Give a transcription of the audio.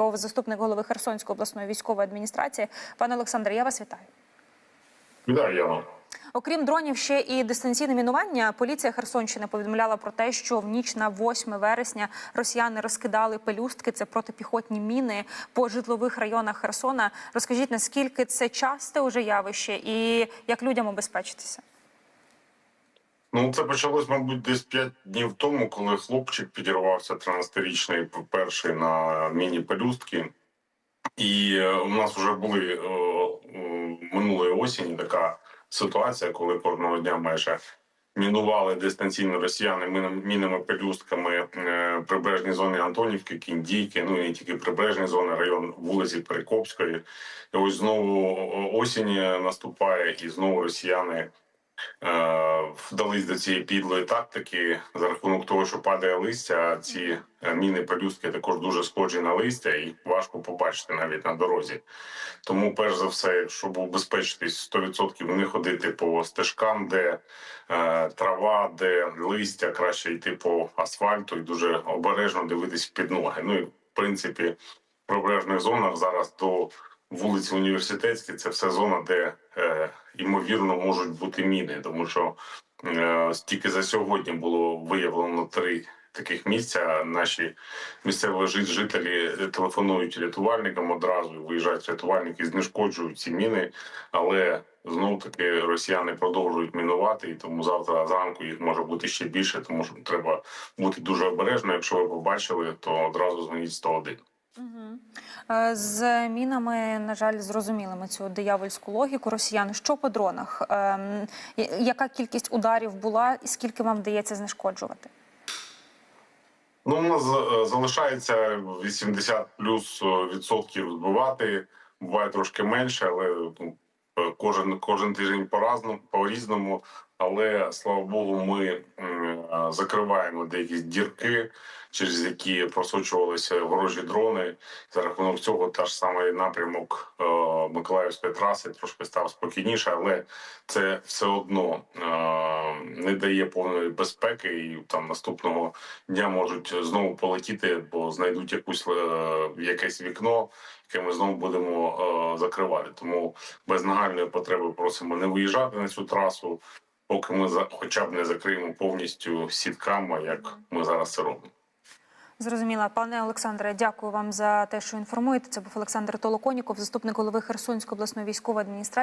Толоконіков, заступник голови Херсонської обласної військової адміністрації. Пане Олександре, я вас вітаю. Вітаю, Яна. Окрім дронів, ще і дистанційне мінування. Поліція Херсонщини повідомляла про те, що в ніч на 8 вересня росіяни розкидали пелюстки. Це протипіхотні міни по житлових районах Херсона. Розкажіть, наскільки це часте уже явище, і як людям обезпечитися? Ну, це почалось, мабуть, десь 5 днів тому, коли хлопчик підірвався 13-річний перший на міні-пелюстки. І е, у нас вже були е, е, минулої осені така ситуація, коли кожного дня майже мінували дистанційно росіяни мінами- мінами-пелюстками е, прибережні зони Антонівки, Кіндійки, ну і не тільки прибережні зони, район вулиці Перекопської. І ось знову осінь наступає, і знову росіяни вдались до цієї підлої тактики за рахунок того, що падає листя. а Ці е, міни пелюстки також дуже схожі на листя, і важко побачити навіть на дорозі. Тому, перш за все, щоб убезпечитись 100% не ходити по стежкам, де е, трава, де листя, краще йти по асфальту і дуже обережно дивитись під ноги. Ну і в принципі, в прибережних зонах зараз до вулиці університетські це все зона, де е, ймовірно можуть бути міни, тому що е, тільки за сьогодні було виявлено три таких місця. Наші місцеві жителі телефонують рятувальникам одразу, виїжджають рятувальники, знешкоджують ці міни, але знов таки росіяни продовжують мінувати, і тому завтра зранку їх може бути ще більше, тому що треба бути дуже обережно. Якщо ви побачили, то одразу дзвоніть 101. Е, З мінами, на жаль, зрозуміли ми цю диявольську логіку росіян. Що по дронах? Ем, Яка кількість ударів була, і скільки вам вдається знешкоджувати? Ну, у нас е, залишається 80 плюс е, відсотків збивати. Буває трошки менше, але ну, кожен кожен тиждень по-разному, по-різному. Але слава Богу, ми закриваємо деякі дірки, через які просочувалися ворожі дрони. За рахунок цього та ж самий напрямок Миколаївської траси трошки став спокійніше, але це все одно не дає повної безпеки, і там наступного дня можуть знову полетіти, бо знайдуть якусь е, якесь вікно, яке ми знову будемо е, закривати. Тому без нагальної потреби просимо не виїжджати на цю трасу, поки ми хоча б не закриємо повністю сітками, як ми зараз це робимо. Зрозуміла, пане Олександре, дякую вам за те, що інформуєте. Це був Олександр Толоконіков, заступник голови Херсонської обласної військової адміністрації.